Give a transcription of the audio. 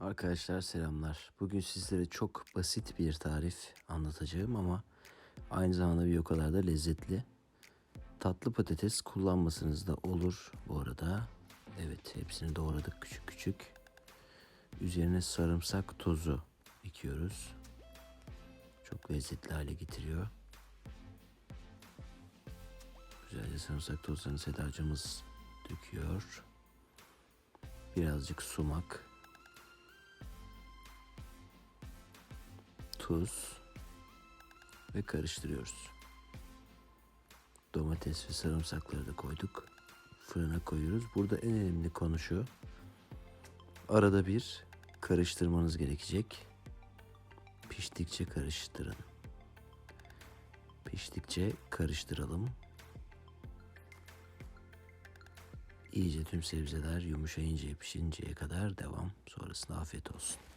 Arkadaşlar selamlar. Bugün sizlere çok basit bir tarif anlatacağım ama aynı zamanda bir o kadar da lezzetli. Tatlı patates kullanmasanız da olur bu arada. Evet hepsini doğradık küçük küçük. Üzerine sarımsak tozu ekiyoruz. Çok lezzetli hale getiriyor. Güzelce sarımsak tozlarını Sedacığımız döküyor. Birazcık sumak. Tuz ve karıştırıyoruz. Domates ve sarımsakları da koyduk. Fırına koyuyoruz. Burada en önemli konu şu. Arada bir karıştırmanız gerekecek. Piştikçe karıştırın. Piştikçe karıştıralım. İyice tüm sebzeler yumuşayıncaya pişinceye kadar devam. Sonrasında afiyet olsun.